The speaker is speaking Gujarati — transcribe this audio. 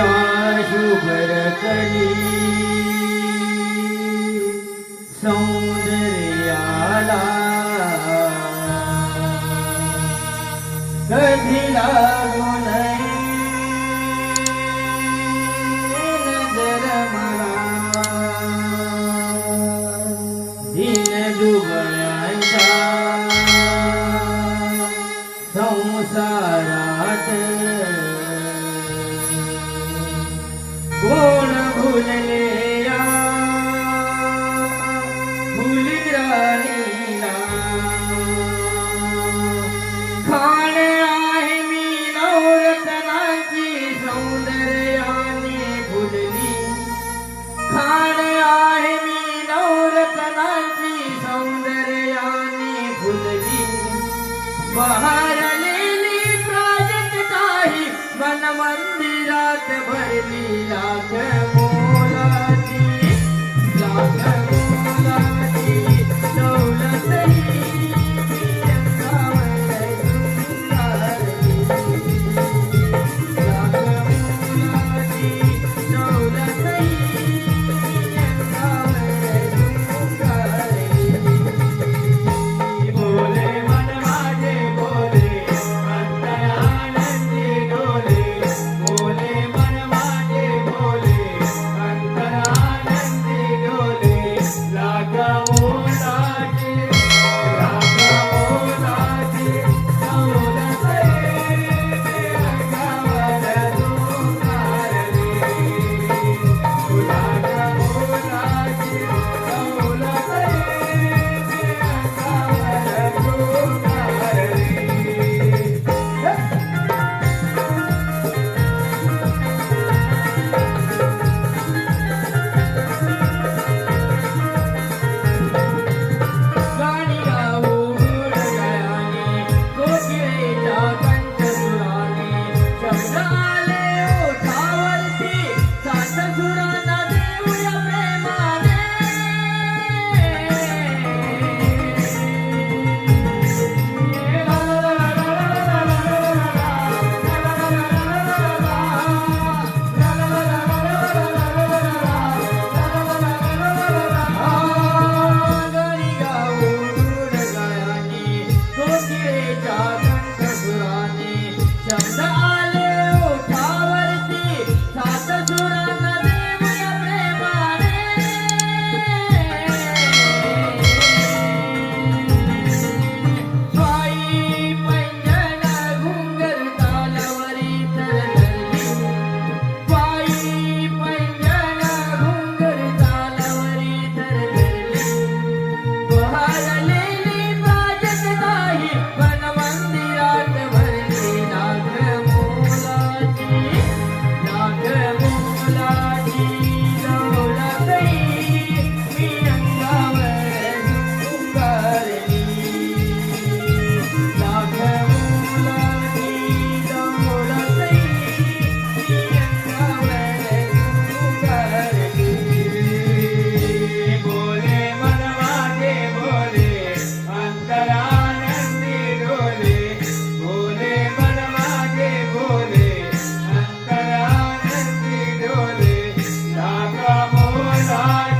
જાણ શુભર કરી સૌંદર્યાલા કદી લાગુ નજર મરા Bye. time. Bye.